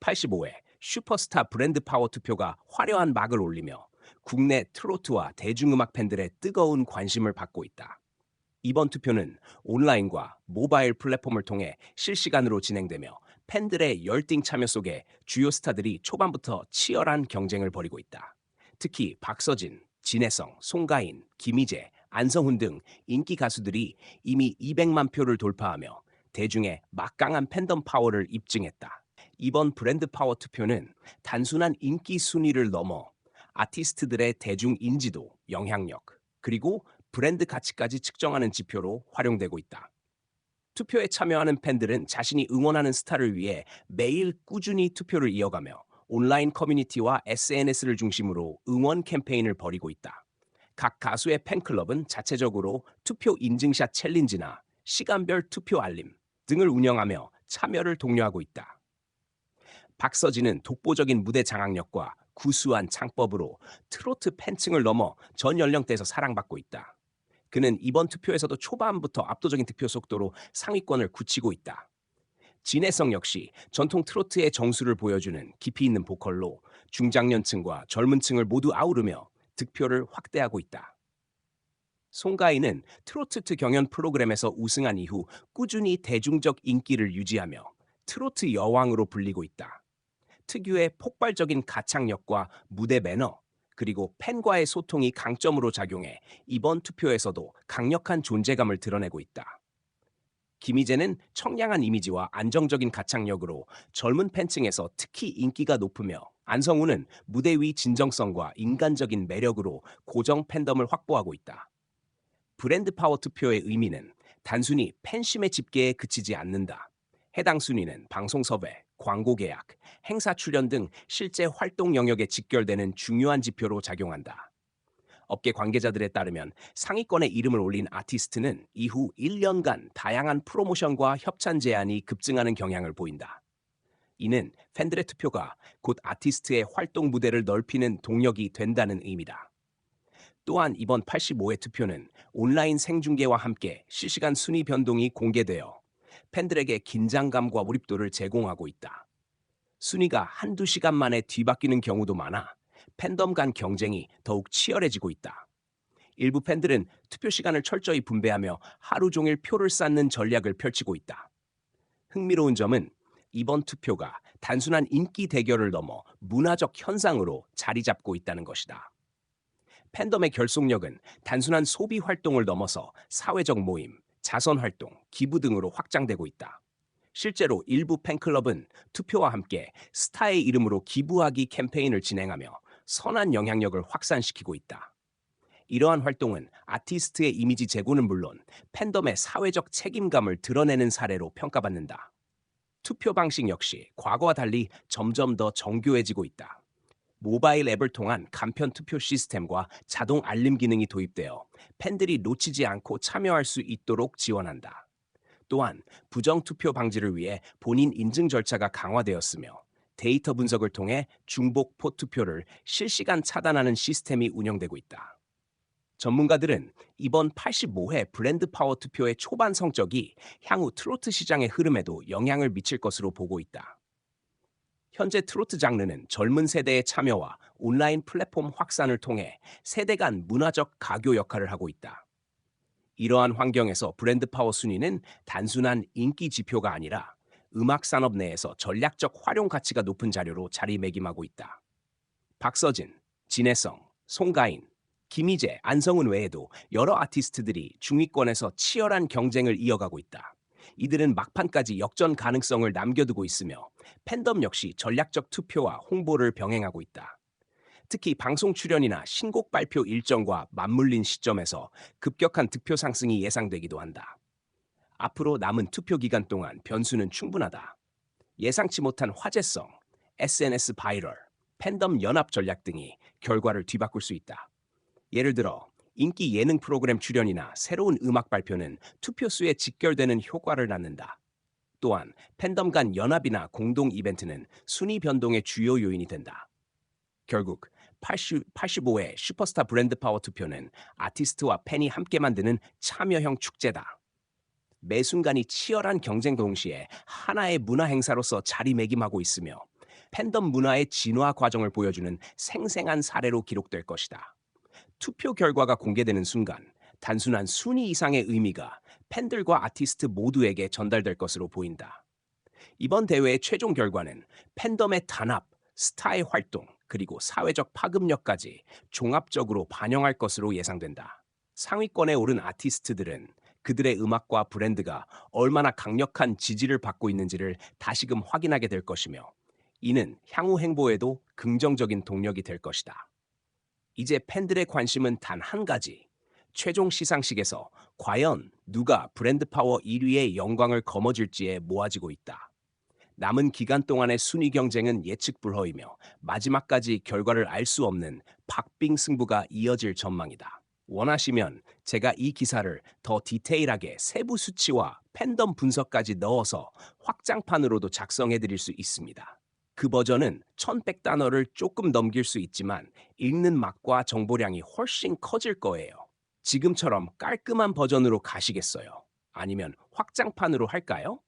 85회 슈퍼스타 브랜드 파워 투표가 화려한 막을 올리며 국내 트로트와 대중음악 팬들의 뜨거운 관심을 받고 있다. 이번 투표는 온라인과 모바일 플랫폼을 통해 실시간으로 진행되며 팬들의 열띤 참여 속에 주요 스타들이 초반부터 치열한 경쟁을 벌이고 있다. 특히 박서진, 진혜성, 송가인, 김희재, 안성훈 등 인기 가수들이 이미 200만 표를 돌파하며 대중의 막강한 팬덤 파워를 입증했다. 이번 브랜드 파워 투표는 단순한 인기 순위를 넘어 아티스트들의 대중 인지도, 영향력, 그리고 브랜드 가치까지 측정하는 지표로 활용되고 있다. 투표에 참여하는 팬들은 자신이 응원하는 스타를 위해 매일 꾸준히 투표를 이어가며 온라인 커뮤니티와 SNS를 중심으로 응원 캠페인을 벌이고 있다. 각 가수의 팬클럽은 자체적으로 투표 인증샷 챌린지나 시간별 투표 알림 등을 운영하며 참여를 독려하고 있다. 박서진은 독보적인 무대 장악력과 구수한 창법으로 트로트 팬층을 넘어 전 연령대에서 사랑받고 있다. 그는 이번 투표에서도 초반부터 압도적인 득표 속도로 상위권을 굳히고 있다. 진해성 역시 전통 트로트의 정수를 보여주는 깊이 있는 보컬로 중장년층과 젊은 층을 모두 아우르며 득표를 확대하고 있다. 송가인은 트로트 경연 프로그램에서 우승한 이후 꾸준히 대중적 인기를 유지하며 트로트 여왕으로 불리고 있다. 특유의 폭발적인 가창력과 무대 매너, 그리고 팬과의 소통이 강점으로 작용해 이번 투표에서도 강력한 존재감을 드러내고 있다. 김희재는 청량한 이미지와 안정적인 가창력으로 젊은 팬층에서 특히 인기가 높으며 안성우는 무대 위 진정성과 인간적인 매력으로 고정 팬덤을 확보하고 있다. 브랜드 파워 투표의 의미는 단순히 팬심의 집계에 그치지 않는다. 해당 순위는 방송 섭외, 광고 계약, 행사 출연 등 실제 활동 영역에 직결되는 중요한 지표로 작용한다. 업계 관계자들에 따르면 상위권에 이름을 올린 아티스트는 이후 1년간 다양한 프로모션과 협찬 제안이 급증하는 경향을 보인다. 이는 팬들의 투표가 곧 아티스트의 활동 무대를 넓히는 동력이 된다는 의미다. 또한 이번 85회 투표는 온라인 생중계와 함께 실시간 순위 변동이 공개되어 팬들에게 긴장감과 몰입도를 제공하고 있다. 순위가 한두 시간 만에 뒤바뀌는 경우도 많아 팬덤 간 경쟁이 더욱 치열해지고 있다. 일부 팬들은 투표 시간을 철저히 분배하며 하루 종일 표를 쌓는 전략을 펼치고 있다. 흥미로운 점은 이번 투표가 단순한 인기 대결을 넘어 문화적 현상으로 자리 잡고 있다는 것이다. 팬덤의 결속력은 단순한 소비 활동을 넘어서 사회적 모임, 자선 활동, 기부 등으로 확장되고 있다. 실제로 일부 팬클럽은 투표와 함께 스타의 이름으로 기부하기 캠페인을 진행하며 선한 영향력을 확산시키고 있다. 이러한 활동은 아티스트의 이미지 제고는 물론 팬덤의 사회적 책임감을 드러내는 사례로 평가받는다. 투표 방식 역시 과거와 달리 점점 더 정교해지고 있다. 모바일 앱을 통한 간편 투표 시스템과 자동 알림 기능이 도입되어 팬들이 놓치지 않고 참여할 수 있도록 지원한다. 또한 부정 투표 방지를 위해 본인 인증 절차가 강화되었으며 데이터 분석을 통해 중복 포투표를 실시간 차단하는 시스템이 운영되고 있다. 전문가들은 이번 85회 브랜드 파워 투표의 초반 성적이 향후 트로트 시장의 흐름에도 영향을 미칠 것으로 보고 있다. 현재 트로트 장르는 젊은 세대의 참여와 온라인 플랫폼 확산을 통해 세대 간 문화적 가교 역할을 하고 있다. 이러한 환경에서 브랜드 파워 순위는 단순한 인기 지표가 아니라 음악 산업 내에서 전략적 활용 가치가 높은 자료로 자리매김하고 있다. 박서진, 진혜성, 송가인, 김희재, 안성훈 외에도 여러 아티스트들이 중위권에서 치열한 경쟁을 이어가고 있다. 이들은 막판까지 역전 가능성을 남겨두고 있으며 팬덤 역시 전략적 투표와 홍보를 병행하고 있다. 특히 방송 출연이나 신곡 발표 일정과 맞물린 시점에서 급격한 득표 상승이 예상되기도 한다. 앞으로 남은 투표 기간 동안 변수는 충분하다. 예상치 못한 화제성, SNS 바이럴, 팬덤 연합 전략 등이 결과를 뒤바꿀 수 있다. 예를 들어 인기 예능 프로그램 출연이나 새로운 음악 발표는 투표수에 직결되는 효과를 낳는다. 또한 팬덤 간 연합이나 공동 이벤트는 순위 변동의 주요 요인이 된다. 결국 80, 85회 슈퍼스타 브랜드 파워 투표는 아티스트와 팬이 함께 만드는 참여형 축제다. 매 순간이 치열한 경쟁 동시에 하나의 문화 행사로서 자리매김하고 있으며 팬덤 문화의 진화 과정을 보여주는 생생한 사례로 기록될 것이다. 투표 결과가 공개되는 순간 단순한 순위 이상의 의미가 팬들과 아티스트 모두에게 전달될 것으로 보인다. 이번 대회의 최종 결과는 팬덤의 단합, 스타의 활동, 그리고 사회적 파급력까지 종합적으로 반영할 것으로 예상된다. 상위권에 오른 아티스트들은 그들의 음악과 브랜드가 얼마나 강력한 지지를 받고 있는지를 다시금 확인하게 될 것이며 이는 향후 행보에도 긍정적인 동력이 될 것이다. 이제 팬들의 관심은 단 한 가지. 최종 시상식에서 과연 누가 브랜드 파워 1위의 영광을 거머쥘지에 모아지고 있다. 남은 기간 동안의 순위 경쟁은 예측 불허이며 마지막까지 결과를 알 수 없는 박빙 승부가 이어질 전망이다. 원하시면 제가 이 기사를 더 디테일하게 세부 수치와 팬덤 분석까지 넣어서 확장판으로도 작성해 드릴 수 있습니다. 그 버전은 1100단어를 조금 넘길 수 있지만 읽는 맛과 정보량이 훨씬 커질 거예요. 지금처럼 깔끔한 버전으로 가시겠어요? 아니면 확장판으로 할까요?